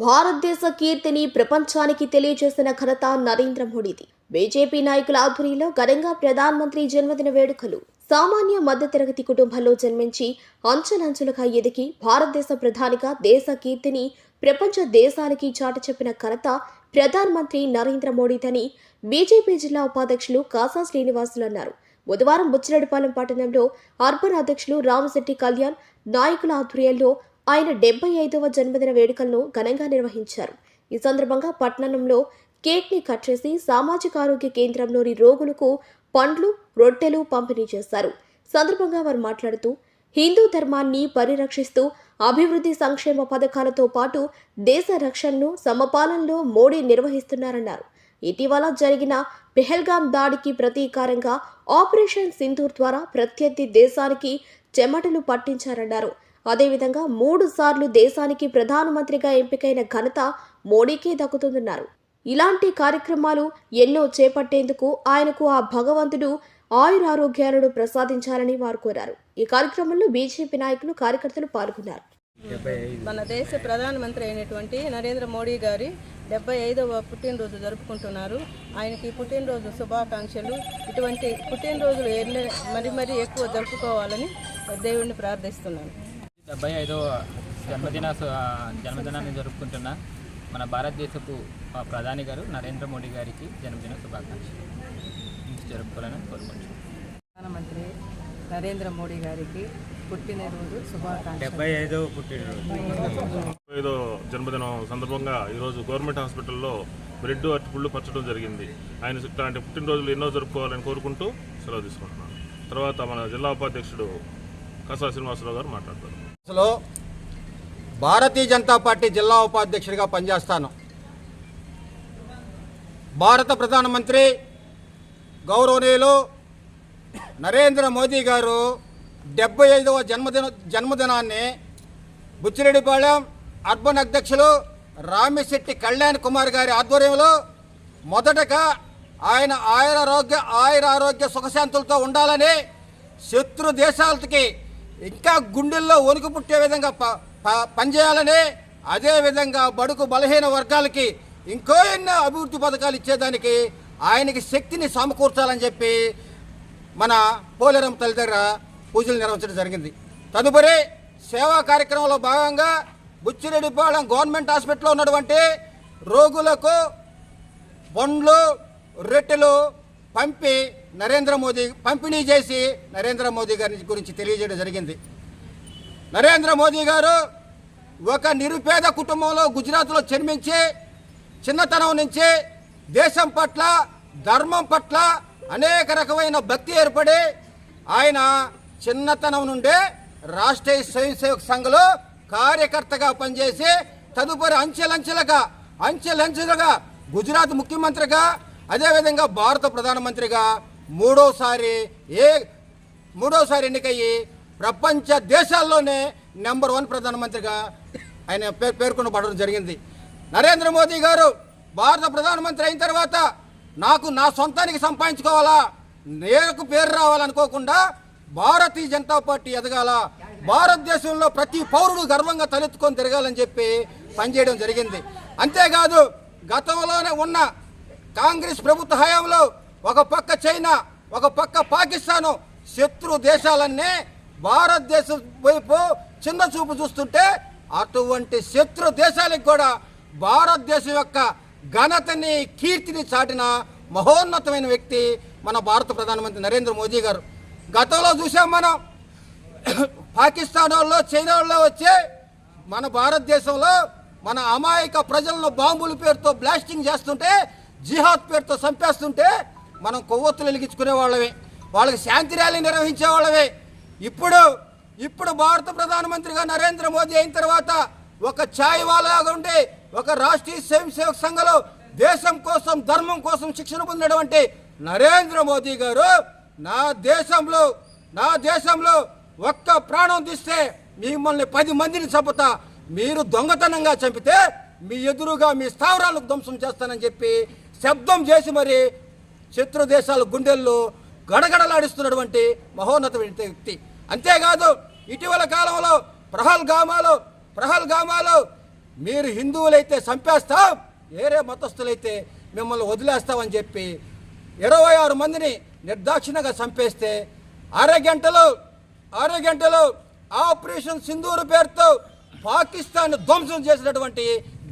భారతదేశ కీర్తిని ప్రపంచానికి తెలియజేసిన ఘనత నరేంద్ర మోడీది. బీజేపీ నాయకుల ఆధ్వర్యంలో ఘనంగా ప్రధానమంత్రి జన్మదిన వేడుకలు. సామాన్య మధ్యతరగతి కుటుంబంలో జన్మించి అంచెలంచెలుగా ఎదిగి భారతదేశ ప్రధానిగా దేశ కీర్తిని ప్రపంచ దేశాలకి చాటి చెప్పిన ఘనత ప్రధానమంత్రి నరేంద్ర మోడీదని బీజేపీ జిల్లా ఉపాధ్యక్షులు కాసా శ్రీనివాసులు అన్నారు. బుధవారం బుచ్చిరెడ్డిపాలెం పట్టణంలో అర్బన్ అధ్యక్షులు రామశెట్టి కళ్యాణ్ నాయకుల ఆధ్వర్యంలో ఆయన డెబ్బై ఐదవ జన్మదిన వేడుకలను ఘనంగా నిర్వహించారు. ఈ సందర్భంగా పట్టణంలో కేక్ని కట్ చేసి సామాజిక ఆరోగ్య కేంద్రంలోని రోగులకు పండ్లు రొట్టెలు పంపిణీ చేశారు. సందర్భంగా వారు మాట్లాడుతూ హిందూ ధర్మాన్ని పరిరక్షిస్తూ అభివృద్ధి సంక్షేమ పథకాలతో పాటు దేశ రక్షణను సమపాలనలో మోడీ నిర్వహిస్తున్నారన్నారు. ఇటీవల జరిగిన పెహల్గాం దాడికి ప్రతీకారంగా ఆపరేషన్ సింధూర్ ద్వారా ప్రత్యర్థి దేశానికి చెమటలు పట్టించారన్నారు. అదేవిధంగా మూడు సార్లు దేశానికి ప్రధానమంత్రిగా ఎంపికైన ఘనత మోడీకే దక్కుతుందన్నారు. ఇలాంటి కార్యక్రమాలు ఎన్నో చేపట్టేందుకు ఆయనకు ఆ భగవంతుడు ఆయురారోగ్యాలను ప్రసాదించాలని వారు కోరారు. ఈ కార్యక్రమంలో బీజేపీ నాయకులు కార్యకర్తలు పాల్గొన్నారు. మన దేశ ప్రధానమంత్రి అయినటువంటి నరేంద్ర మోడీ గారి డెబ్బై ఐదవ పుట్టినరోజు జరుపుకుంటున్నారు. ఆయనకి పుట్టినరోజు శుభాకాంక్షలు. ఇటువంటి పుట్టినరోజులు ఎన్ని మరి మరి ఎక్కువ జరుపుకోవాలని దేవుణ్ణి ప్రార్థిస్తున్నాను. డెబ్బై ఐదవ జన్మదిన జన్మదినాన్ని జరుపుకుంటున్న మన భారతదేశపు ప్రధాని గారు నరేంద్ర మోడీ గారికి జన్మదిన శుభాకాంక్షలు. జరుపుకోవాలని కోరుకుంటున్నాను ప్రధానమంత్రి నరేంద్ర మోడీ గారికి పుట్టినరోజు శుభాకాంక్షలు. డెబ్బై ఐదవ పుట్టినరోజు. ఐదో జన్మదినం సందర్భంగా ఈరోజు గవర్నమెంట్ హాస్పిటల్లో బ్రెడ్ అరటిపుళ్ళు పంచడం జరిగింది. ఆయన ఇట్లాంటి పుట్టినరోజులు ఎన్నో జరుపుకోవాలని కోరుకుంటూ సెలవు తీసుకుంటున్నాను. తర్వాత మన జిల్లా ఉపాధ్యక్షుడు కసా శ్రీనివాసరావు గారు మాట్లాడతారు. అసలు భారతీయ జనతా పార్టీ జిల్లా ఉపాధ్యక్షుడిగా పనిచేస్తాను. భారత ప్రధానమంత్రి గౌరవనీయులు నరేంద్ర మోదీ గారు డెబ్బై ఐదవ జన్మదిన జన్మదినాన్ని బుచ్చిరెడ్డిపాళెం అర్బన్ అధ్యక్షులు రామిశెట్టి కళ్యాణ్ కుమార్ గారి ఆధ్వర్యంలో మొదటగా ఆయన ఆయురారోగ్య ఆయురారోగ్య సుఖశాంతులతో ఉండాలని శత్రు దేశాలకి ఇంకా గుండెల్లో వణుకు పుట్టే విధంగా ప ప- పనిచేయాలని అదేవిధంగా బడుకు బలహీన వర్గాలకి ఇంకో ఎన్నో అభివృద్ధి పథకాలు ఇచ్చేదానికి ఆయనకి శక్తిని సమకూర్చాలని చెప్పి మన పోలేరం తల్లి దగ్గర పూజలు నిర్వహించడం జరిగింది. తదుపరి సేవా కార్యక్రమంలో భాగంగా బుచ్చిరెడ్డిపాళెం గవర్నమెంట్ హాస్పిటల్లో ఉన్నటువంటి రోగులకు బండ్లు రొట్టెలు పంపి నరేంద్ర మోదీ పంపిణీ చేసి నరేంద్ర మోదీ గారి గురించి తెలియజేయడం జరిగింది. నరేంద్ర మోదీ గారు ఒక నిరుపేద కుటుంబంలో గుజరాత్లో జన్మించి చిన్నతనం నుంచి దేశం పట్ల ధర్మం పట్ల అనేక రకమైన భక్తి ఏర్పడి ఆయన చిన్నతనం నుండే రాష్ట్రీయ స్వయం సంఘలో కార్యకర్తగా పనిచేసి తదుపరి అంచెలంచెలుగా అంచెలంచెలుగా గుజరాత్ ముఖ్యమంత్రిగా అదేవిధంగా భారత ప్రధానమంత్రిగా మూడోసారి ఏ మూడోసారి ఎన్నికయ్యి ప్రపంచ దేశాల్లోనే నెంబర్ వన్ ప్రధానమంత్రిగా ఆయన పేరు పేర్కొనబడడం జరిగింది. నరేంద్ర మోదీ గారు భారత ప్రధానమంత్రి అయిన తర్వాత నాకు నా సొంతానికి సంపాదించుకోవాలా? నేలకు పేరు రావాలనుకోకుండా భారతీయ జనతా పార్టీ ఎదగాల? భారతదేశంలో ప్రతి పౌరుడు గర్వంగా తలెత్తుకొని తిరగాలని చెప్పి పనిచేయడం జరిగింది. అంతేకాదు గతంలోనే ఉన్న కాంగ్రెస్ ప్రభుత్వ హయాంలో ఒక పక్క చైనా ఒక పక్క పాకిస్తాను శత్రు దేశాలన్నీ భారతదేశం వైపు చిన్న చూపు చూస్తుంటే అటువంటి శత్రు దేశాలకు కూడా భారతదేశం యొక్క ఘనతని కీర్తిని చాటిన మహోన్నతమైన వ్యక్తి మన భారత ప్రధానమంత్రి నరేంద్ర మోదీ గారు. గతంలో చూసాం మనం. పాకిస్తాన్ వాళ్ళు చైనా వాళ్ళు వచ్చి మన భారతదేశంలో మన అమాయక ప్రజలను బాంబుల పేరుతో బ్లాస్టింగ్ చేస్తుంటే జిహాద్ పేరుతో చంపేస్తుంటే మనం కొవ్వొత్తులు వెలిగించుకునే వాళ్ళమే. వాళ్ళకి శాంతి ర్యాలీ నిర్వహించే వాళ్ళమే. ఇప్పుడు ఇప్పుడు భారత ప్రధానమంత్రిగా నరేంద్ర మోదీ అయిన తర్వాత ఒక ఛాయ్ వాళ్ళగా ఉండి ఒక రాష్ట్రీయ స్వయం సేవక సంఘంలో దేశం కోసం ధర్మం కోసం శిక్షణ పొందినటువంటి నరేంద్ర మోదీ గారు నా దేశంలో నా దేశంలో ఒక్క ప్రాణం తీస్తే మిమ్మల్ని పది మందిని చంపుతా. మీరు దొంగతనంగా చంపితే మీ ఎదురుగా మీ స్థావరాలకు ధ్వంసం చేస్తానని చెప్పి శబ్దం చేసి మరి శత్రు దేశాల గుండెల్లో గడగడలాడిస్తున్నటువంటి మహోన్నత వ్యక్తి. అంతేకాదు ఇటీవల కాలంలో ప్రహల్ గామాలు ప్రహల్ గామాలు మీరు హిందువులైతే చంపేస్తాం వేరే మతస్థులైతే మిమ్మల్ని వదిలేస్తామని చెప్పి ఇరవై ఆరు మందిని నిర్దాక్షిణ్యంగా చంపేస్తే అరగంటలు అరగంటలో ఆపరేషన్ సింధూరు పేరుతో పాకిస్తాన్ ధ్వంసం చేసినటువంటి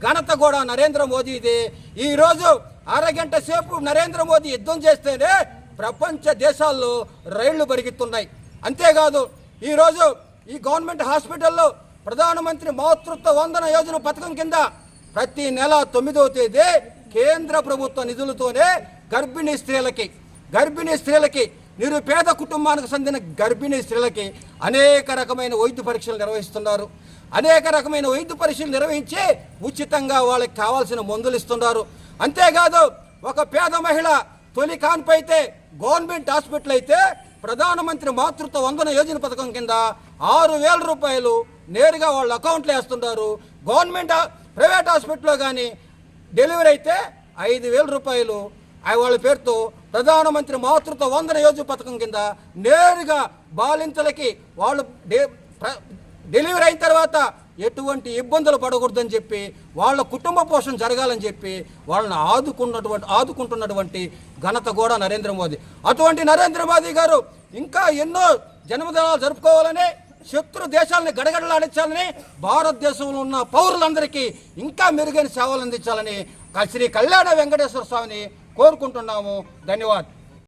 ఘనత కూడా నరేంద్ర మోదీది. ఈరోజు అరగంట సేపు నరేంద్ర మోదీ యుద్ధం చేస్తేనే ప్రపంచ దేశాల్లో రైళ్ళు పరిగెత్తున్నాయి అంతేకాదు ఈరోజు ఈ గవర్నమెంట్ హాస్పిటల్లో ప్రధానమంత్రి మాతృత్వ వందన యోజన పథకం కింద ప్రతి నెల తొమ్మిదవ తేదీ కేంద్ర ప్రభుత్వ నిధులతోనే గర్భిణీ స్త్రీలకి గర్భిణీ స్త్రీలకి నిరుపేద కుటుంబానికి చెందిన గర్భిణీ స్త్రీలకి అనేక రకమైన వైద్య పరీక్షలు నిర్వహిస్తున్నారు. అనేక రకమైన వైద్య పరీక్షలు నిర్వహించి ఉచితంగా వాళ్ళకి కావాల్సిన మందులు ఇస్తున్నారు. అంతేకాదు ఒక పేద మహిళ తొలి కాన్పు అయితే గవర్నమెంట్ హాస్పిటల్ అయితే ప్రధానమంత్రి మాతృత్వ వందన యోజన పథకం కింద ఆరు వేల రూపాయలు నేరుగా వాళ్ళ అకౌంట్లో వేస్తుంటారు. గవర్నమెంట్ ప్రైవేట్ హాస్పిటల్లో కానీ డెలివరీ అయితే ఐదు వేల రూపాయలు. వాళ్ళ పేరుతో ప్రధానమంత్రి మాతృత్వ వందన యోజన పథకం కింద నేరుగా బాలింతలకి వాళ్ళు డే- డెలివరీ అయిన తర్వాత ఎటువంటి ఇబ్బందులు పడకూడదని చెప్పి వాళ్ళ కుటుంబ పోషణ జరగాలని చెప్పి వాళ్ళని ఆదుకున్నటువంటి ఆదుకుంటున్నటువంటి ఘనత కూడా నరేంద్ర మోదీ. అటువంటి నరేంద్ర మోదీ గారు ఇంకా ఎన్నో జన్మదినాలు జరుపుకోవాలని శత్రు దేశాలని గడగడలాడించాలని భారతదేశంలో ఉన్న పౌరులందరికీ ఇంకా మెరుగైన సేవలు అందించాలని శ్రీ కళ్యాణ వెంకటేశ్వర స్వామిని కోరుకుంటున్నాము. ధన్యవాదాలు.